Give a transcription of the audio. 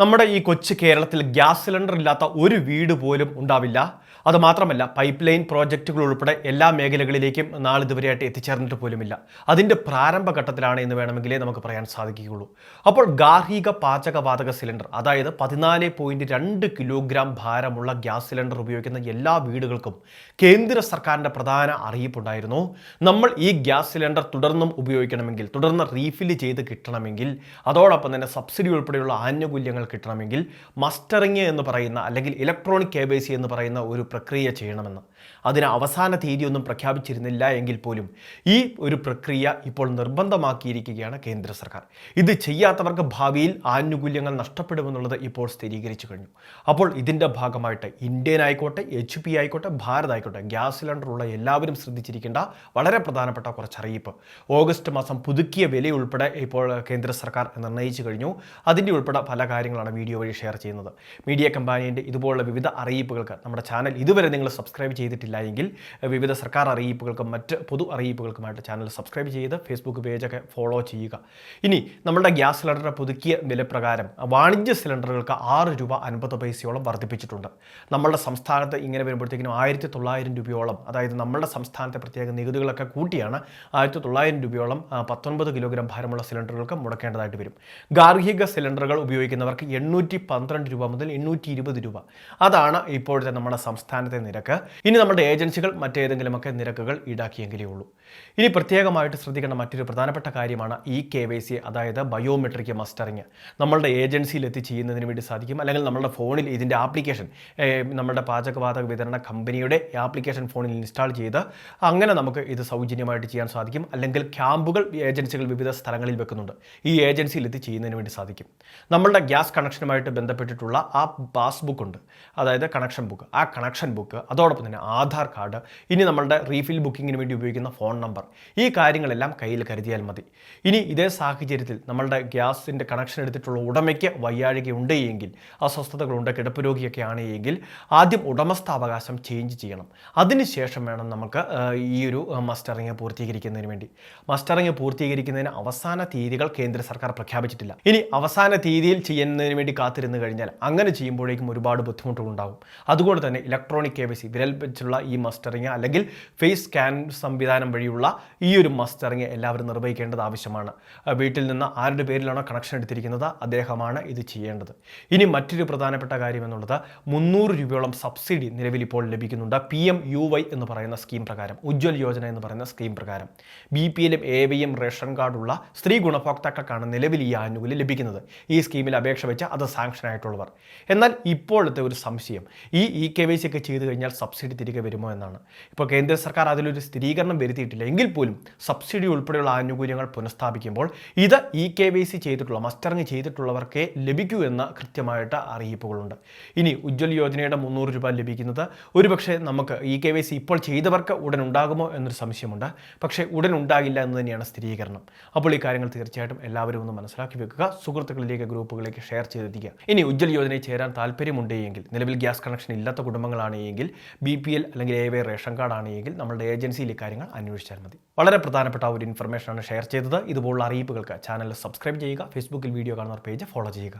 നമ്മുടെ ഈ കൊച്ചു കേരളത്തിൽ ഗ്യാസ് സിലിണ്ടർ ഇല്ലാത്ത ഒരു വീട് പോലും ഉണ്ടാവില്ല. അതുമാത്രമല്ല പൈപ്പ് ലൈൻ പ്രോജക്റ്റുകൾ ഉൾപ്പെടെ എല്ലാ മേഖലകളിലേക്കും നാളിതുവരെയായിട്ട് എത്തിച്ചേർന്നിട്ട് പോലുമില്ല. അതിന്റെ പ്രാരംഭഘട്ടത്തിലാണ് എന്ന് വേണമെങ്കിലേ നമുക്ക് പറയാൻ സാധിക്കുകയുള്ളൂ. അപ്പോൾ ഗാർഹിക പാചകവാതക സിലിണ്ടർ അതായത് പതിനാല് പോയിന്റ് രണ്ട് കിലോഗ്രാം ഭാരമുള്ള ഗ്യാസ് സിലിണ്ടർ ഉപയോഗിക്കുന്ന എല്ലാ വീടുകൾക്കും കേന്ദ്ര സർക്കാരിന്റെ പ്രധാന അറിയിപ്പുണ്ടായിരുന്നു. നമ്മൾ ഈ ഗ്യാസ് സിലിണ്ടർ തുടർന്നും ഉപയോഗിക്കണമെങ്കിൽ തുടർന്ന് റീഫിൽ ചെയ്ത് കിട്ടണമെങ്കിൽ അതോടൊപ്പം തന്നെ സബ്സിഡി ഉൾപ്പെടെയുള്ള ആനുകൂല്യങ്ങൾ കിട്ടണമെങ്കിൽ മസ്റ്ററിങ് എന്ന് പറയുന്ന അല്ലെങ്കിൽ ഇലക്ട്രോണിക് കെ എന്ന് പറയുന്ന ഒരു പ്രക്രിയ ചെയ്യണമെന്ന്. അതിന് അവസാന തീയതിയൊന്നും പ്രഖ്യാപിച്ചിരുന്നില്ല എങ്കിൽ പോലും ഈ ഒരു പ്രക്രിയ ഇപ്പോൾ നിർബന്ധമാക്കിയിരിക്കുകയാണ് കേന്ദ്ര സർക്കാർ. ഇത് ചെയ്യാത്തവർക്ക് ഭാവിയിൽ ആനുകൂല്യങ്ങൾ നഷ്ടപ്പെടുമെന്നുള്ളത് ഇപ്പോൾ സ്ഥിരീകരിച്ചു കഴിഞ്ഞു. അപ്പോൾ ഇതിന്റെ ഭാഗമായിട്ട് ഇന്ത്യൻ ആയിക്കോട്ടെ എച്ച് പി ആയിക്കോട്ടെ ഭാരത് ആയിക്കോട്ടെ ഗ്യാസ് സിലിണ്ടറുള്ള എല്ലാവരും ശ്രദ്ധിച്ചിരിക്കേണ്ട വളരെ പ്രധാനപ്പെട്ട കുറച്ച് അറിയിപ്പ് ഓഗസ്റ്റ് മാസം പുതുക്കിയ വില ഉൾപ്പെടെ ഇപ്പോൾ കേന്ദ്ര സർക്കാർ നിർണയിച്ചു കഴിഞ്ഞു. അതിന്റെ ഉൾപ്പെടെ പല കാര്യങ്ങളാണ് വീഡിയോ വഴി ഷെയർ ചെയ്യുന്നത്. മീഡിയ കമ്പാനിന്റെ ഇതുപോലുള്ള വിവിധ അറിയിപ്പുകൾക്ക് നമ്മുടെ ചാനൽ ഇതുവരെ നിങ്ങൾ സബ്സ്ക്രൈബ് ചെയ്തിട്ടില്ല എങ്കിൽ വിവിധ സർക്കാർ അറിയിപ്പുകൾക്കും മറ്റ് പൊതു അറിയിപ്പുകൾക്കുമായിട്ട് ചാനൽ സബ്സ്ക്രൈബ് ചെയ്ത് ഫേസ്ബുക്ക് പേജൊക്കെ ഫോളോ ചെയ്യുക. ഇനി നമ്മുടെ ഗ്യാസ് സിലിണ്ടർ പുതുക്കിയ വിലപ്രകാരം വാണിജ്യ സിലിണ്ടറുകൾക്ക് ആറ് രൂപ അൻപത് പൈസയോളം വർദ്ധിപ്പിച്ചിട്ടുണ്ട്. നമ്മളുടെ സംസ്ഥാനത്ത് ഇങ്ങനെ വരുമ്പോഴത്തേക്കിനും ആയിരത്തി തൊള്ളായിരം രൂപയോളം അതായത് നമ്മുടെ സംസ്ഥാനത്തെ പ്രത്യേക നികുതികളൊക്കെ കൂട്ടിയാണ് ആയിരത്തി തൊള്ളായിരം രൂപയോളം പത്തൊൻപത് കിലോഗ്രാം ഭാരമുള്ള സിലിണ്ടറുകൾക്ക് മുടക്കേണ്ടതായിട്ട് വരും. ഗാർഹിക സിലിണ്ടറുകൾ ഉപയോഗിക്കുന്നവർക്ക് എണ്ണൂറ്റി പന്ത്രണ്ട് രൂപ മുതൽ എണ്ണൂറ്റി ഇരുപത് രൂപ. അതാണ് ഇപ്പോഴത്തെ നമ്മുടെ സംസ്ഥാനത്തെ നിരക്ക്. ഇനി നമ്മുടെ ഏജൻസികൾ മറ്റേതെങ്കിലുമൊക്കെ നിരക്കുകൾ ഈടാക്കിയെങ്കിലേ ഉള്ളൂ. ഇനി പ്രത്യേകമായിട്ട് ശ്രദ്ധിക്കേണ്ട മറ്റൊരു പ്രധാനപ്പെട്ട കാര്യമാണ് ഈ കെ വൈ സി അതായത് ബയോമെട്രിക് മസ്റ്ററിങ്. നമ്മളുടെ ഏജൻസിയിൽ എത്തി ചെയ്യുന്നതിന് വേണ്ടി സാധിക്കും. അല്ലെങ്കിൽ നമ്മുടെ ഫോണിൽ ഇതിന്റെ ആപ്ലിക്കേഷൻ നമ്മുടെ പാചകവാതക വിതരണ കമ്പനിയുടെ ആപ്ലിക്കേഷൻ ഫോണിൽ ഇൻസ്റ്റാൾ ചെയ്ത് അങ്ങനെ നമുക്ക് ഇത് സൗജന്യമായിട്ട് ചെയ്യാൻ സാധിക്കും. അല്ലെങ്കിൽ ക്യാമ്പുകൾ ഏജൻസികൾ വിവിധ സ്ഥലങ്ങളിൽ വെക്കുന്നുണ്ട്. ഈ ഏജൻസിയിൽ എത്തി ചെയ്യുന്നതിന് വേണ്ടി സാധിക്കും. നമ്മളുടെ ഗ്യാസ് കണക്ഷനുമായിട്ട് ബന്ധപ്പെട്ടിട്ടുള്ള ആ പാസ്ബുക്ക് ഉണ്ട്. അതായത് കണക്ഷൻ ബുക്ക് ആ കണക്ഷൻ ബുക്ക് അതോടൊപ്പം തന്നെ ആധാർ കാർഡ് ഇനി നമ്മളുടെ റീഫിൽ ബുക്കിങ്ങിന് വേണ്ടി ഉപയോഗിക്കുന്ന ഫോൺ നമ്പർ ഈ കാര്യങ്ങളെല്ലാം കയ്യിൽ കരുതിയാൽ മതി. ഇനി ഇതേ സാഹചര്യത്തിൽ നമ്മളുടെ ഗ്യാസിന്റെ കണക്ഷൻ എടുത്തിട്ടുള്ള ഉടമയ്ക്ക് വയ്യാഴികയുണ്ട് എങ്കിൽ അസ്വസ്ഥതകളുണ്ട് കിടപ്പ് രോഗിയൊക്കെ ആണ് എങ്കിൽ ആദ്യം ഉടമസ്ഥാവകാശം ചേഞ്ച് ചെയ്യണം. അതിനുശേഷം വേണം നമുക്ക് ഈ ഒരു മസ്റ്ററിങ് പൂർത്തീകരിക്കുന്നതിന് വേണ്ടി. മസ്റ്ററിങ് പൂർത്തീകരിക്കുന്നതിന് അവസാന തീയതികൾ കേന്ദ്ര സർക്കാർ പ്രഖ്യാപിച്ചിട്ടില്ല. ഇനി അവസാന തീയതിയിൽ ചെയ്യുന്നതിന് വേണ്ടി കാത്തിരുന്ന് കഴിഞ്ഞാൽ അങ്ങനെ ചെയ്യുമ്പോഴേക്കും ഒരുപാട് ബുദ്ധിമുട്ടുകൾ ഉണ്ടാകും അതുകൊണ്ട് തന്നെ ഇലക്ട്രോണിക് കെ വൈ സി വിരൽ വെച്ചുള്ള ഈ മസ്റ്ററിങ് അല്ലെങ്കിൽ ഫേസ് സ്കാൻ സംവിധാനം വഴിയുള്ള ഈ ഒരു മസ്റ്ററിങ് എല്ലാവരും നിർവഹിക്കേണ്ടത് ആവശ്യമാണ്. വീട്ടിൽ നിന്ന് ആരുടെ പേരിലാണോ കണക്ഷൻ എടുത്തിരിക്കുന്നത് അദ്ദേഹമാണ് ഇത് ചെയ്യേണ്ടത്. ഇനി മറ്റൊരു പ്രധാനപ്പെട്ട കാര്യം എന്നുള്ളത് മുന്നൂറ് രൂപയോളം സബ്സിഡി നിലവിൽ ഇപ്പോൾ ലഭിക്കുന്നുണ്ട്. പി എം യു വൈ എന്ന് പറയുന്ന സ്കീം പ്രകാരം ഉജ്ജ്വൽ യോജന എന്ന് പറയുന്ന സ്കീം പ്രകാരം. ബി പി എല്ലും എ വൈയും റേഷൻ കാർഡുള്ള സ്ത്രീ ഗുണഭോക്താക്കൾക്കാണ് നിലവിൽ ഈ ആനുകൂല്യം ലഭിക്കുന്നത്. ഈ സ്കീമിൽ അപേക്ഷ വെച്ച് അത് സാങ്ഷൻ ആയിട്ടുള്ളവർ. എന്നാൽ ഇപ്പോഴത്തെ ഒരു സംശയം ഈ ഇ കെ വൈ സി ഒക്കെ ചെയ്തു കഴിഞ്ഞാൽ സബ്സിഡി തിരികെ വരുമോ എന്നാണ്. ഇപ്പോൾ കേന്ദ്ര സർക്കാർ അതിലൊരു സ്ഥിരീകരണം വരുത്തിയിട്ടില്ല. എങ്കിൽ പോലും സബ്സിഡി ഉൾപ്പെടെയുള്ള ആനുകൂല്യങ്ങൾ പുനഃസ്ഥാപിക്കുമ്പോൾ ഇത് ഇ കെ വൈ സി ചെയ്തിട്ടുള്ള മസ്റ്ററിങ് ചെയ്തിട്ടുള്ളവർക്കേ ലഭിക്കൂ എന്ന കൃത്യമായിട്ട് അറിയിപ്പുകളുണ്ട്. ഇനി ഉജ്ജ്വൽ യോജനയുടെ മുന്നൂറ് രൂപ ലഭിക്കുന്നത് ഒരുപക്ഷെ നമുക്ക് ഇ കെ വൈ സി ഇപ്പോൾ ചെയ്തവർക്ക് ഉടൻ ഉണ്ടാകുമോ എന്നൊരു സംശയമുണ്ട്. പക്ഷേ ഉടൻ ഉണ്ടാകില്ല എന്ന് തന്നെയാണ് സ്ഥിരീകരണം. അപ്പോൾ ഈ കാര്യങ്ങൾ തീർച്ചയായിട്ടും എല്ലാവരും ഒന്ന് മനസ്സിലാക്കി വെക്കുക. സുഹൃത്തുക്കളിലേക്ക് ഗ്രൂപ്പുകളിലേക്ക് ഷെയർ ചെയ്തെത്തിക്കുക. ഇനി ഉജ്ജ്വൽ യോജനയിൽ ചേരാൻ താല്പര്യമുണ്ടെങ്കിൽ നിലവിൽ ഗ്യാസ് കണക്ഷൻ ഇല്ലാത്ത കുടുംബങ്ങളാണ് എങ്കിൽ ബി പി എൽ അല്ലെങ്കിൽ എ വൈ റേഷൻ കാർഡ് ആണെങ്കിൽ നമ്മുടെ ഏജൻസിയിലെ കാര്യങ്ങൾ അന്വേഷിച്ചാൽ മതി. വളരെ പ്രധാനപ്പെട്ട ഒരു ഇൻഫർമേഷനാണ് ഷെയർ ചെയ്തത്. ഇതുപോലുള്ള അറിയിപ്പുകൾക്ക് ചാനൽ സബ്സ്ക്രൈബ് ചെയ്യുക. ഫേസ്ബുക്കിൽ വീഡിയോ കാണുന്ന പേജ് ഫോളോ ചെയ്യുക.